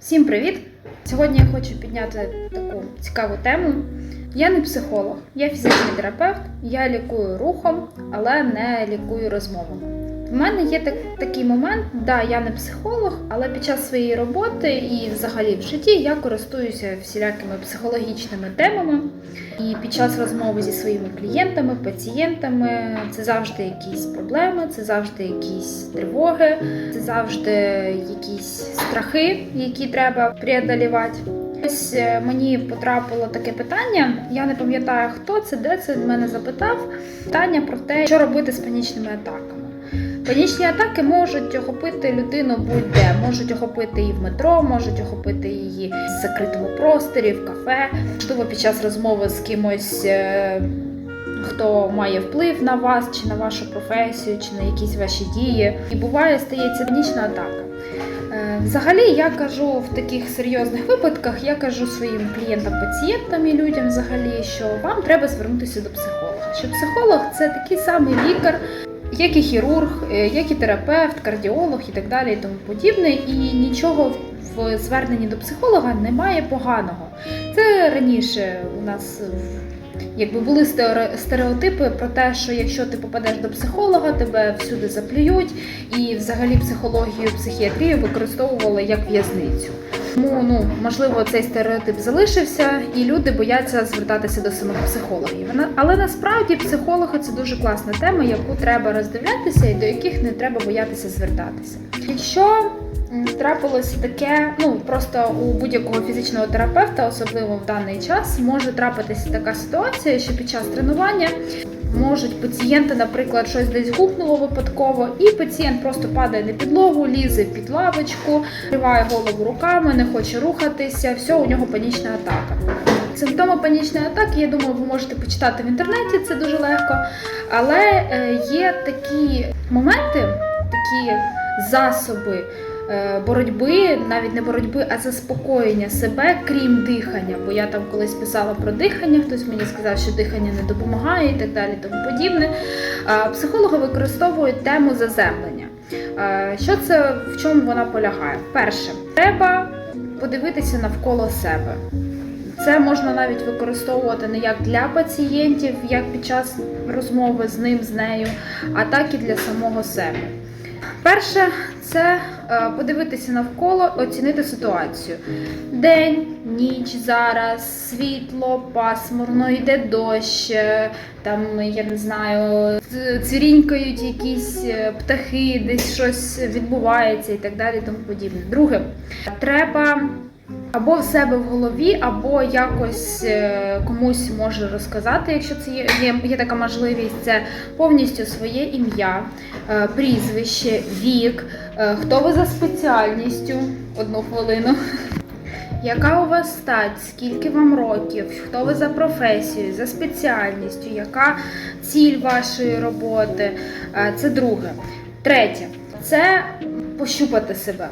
Всім привіт! Сьогодні я хочу підняти таку цікаву тему. Я не психолог, я фізичний терапевт, я лікую рухом, але не лікую розмовами. В мене є так, такий момент, да, я не психолог, але під час своєї роботи і взагалі в житті я користуюся всілякими психологічними темами. І під час розмови зі своїми клієнтами, пацієнтами це завжди якісь проблеми, це завжди якісь тривоги, це завжди якісь страхи, які треба преодолівати. Ось е, мені потрапило таке питання. Я не пам'ятаю, хто це, де це мене запитав. Питання про те, що робити з панічними атаками. Панічні атаки можуть охопити людину будь-де, можуть охопити її в метро, можуть охопити її в закритому просторі, в кафе, можливо, під час розмови з кимось. е, Хто має вплив на вас, чи на вашу професію, чи на якісь ваші дії, і буває стається панічна атака. Е, Взагалі, я кажу в таких серйозних випадках, я кажу своїм клієнтам, пацієнтам і людям взагалі, що вам треба звернутися до психолога. Що психолог це такий самий лікар, як і хірург, е, як і терапевт, кардіолог і так далі, і тому подібне. І нічого в зверненні до психолога немає поганого. Це раніше у нас в Якби були стере- стереотипи про те, що якщо ти попадеш до психолога, тебе всюди заплюють, і взагалі психологію, психіатрію використовували як в'язницю. Тому ну можливо цей стереотип залишився, і люди бояться звертатися до самих психологів. Але насправді психологи це дуже класна тема, яку треба роздивлятися і до яких не треба боятися звертатися. Якщо трапилося таке, ну просто у будь-якого фізичного терапевта, особливо в даний час, може трапитися така ситуація, що під час тренування можуть пацієнти, наприклад, щось десь гукнуло випадково, і пацієнт просто падає на підлогу, лізе під лавочку, триває голову руками, не хоче рухатися. Все, у нього панічна атака. Симптоми панічної атаки, я думаю, ви можете почитати в інтернеті, це дуже легко. Але е, є такі моменти, такі засоби боротьби, навіть не боротьби, а заспокоєння себе, крім дихання. Бо я там колись писала про дихання, хтось мені сказав, що дихання не допомагає і так далі, тому подібне. Е, Психологи використовують тему заземлення. Е, Що це в чому вона полягає? Перше, треба подивитися навколо себе. Це можна навіть використовувати не як для пацієнтів, як під час розмови з ним, з нею, а так і для самого себе. Перше, це е, подивитися навколо, оцінити ситуацію. День, ніч зараз, світло, пасмурно, йде дощ, е, там я не знаю, цвірінькають якісь е, птахи, десь щось відбувається і так далі, тому подібне. Друге, треба або в себе в голові, або якось е, комусь може розказати, якщо це є, є, є така можливість, це повністю своє ім'я, е, прізвище, вік, е, хто ви за спеціальністю, одну хвилину. Яка у вас стать, скільки вам років, хто ви за професією, за спеціальністю, яка ціль вашої роботи? Це друге. Третє це пощупати себе.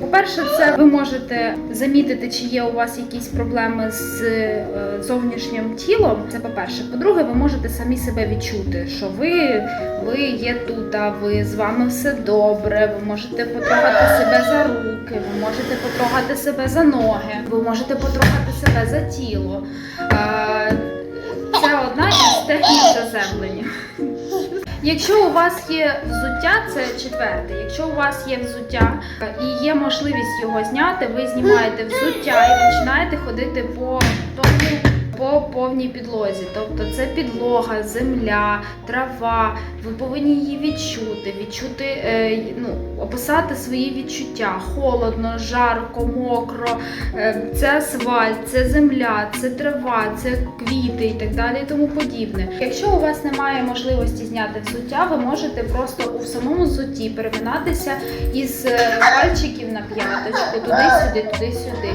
По-перше, це ви можете замітити, чи є у вас якісь проблеми з е, зовнішнім тілом. Це по-перше. По-друге, ви можете самі себе відчути, що ви, ви є тут, а ви з вами все добре. Ви можете потрогати себе за руки, ви можете потрогати себе за ноги, ви можете потрогати себе за тіло. Це одна із технік заземлення. Якщо у вас є взуття, це четверте. Якщо у вас є взуття і є можливість його зняти, ви знімаєте взуття і починаєте ходити по тому. По повній підлозі, тобто це підлога, земля, трава. Ви повинні її відчути, відчути, е, ну, описати свої відчуття: холодно, жарко, мокро, е, це асфальт, це земля, це трава, це квіти і так далі, і тому подібне. Якщо у вас немає можливості зняти взуття, ви можете просто у самому взутті переминатися із е, пальчиків на п'яточку, туди-сюди, туди-сюди,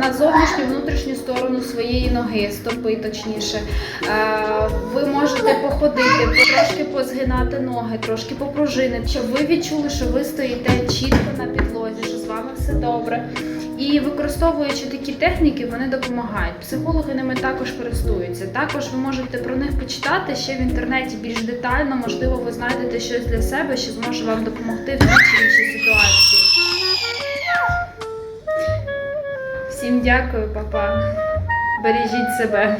на зовнішню внутрішню сторону своєї ноги, стопи точніше. Е, Ви можете походити, трошки позгинати ноги, трошки попружинити, щоб ви відчули, що ви стоїте чітко на підлозі, що з вами все добре. І використовуючи такі техніки, вони допомагають. Психологи ними також користуються. Також ви можете про них почитати ще в інтернеті більш детально. Можливо, ви знайдете щось для себе, що зможе вам допомогти в тій чи іншій ситуації. Всім дякую, папа. Бережіть себе.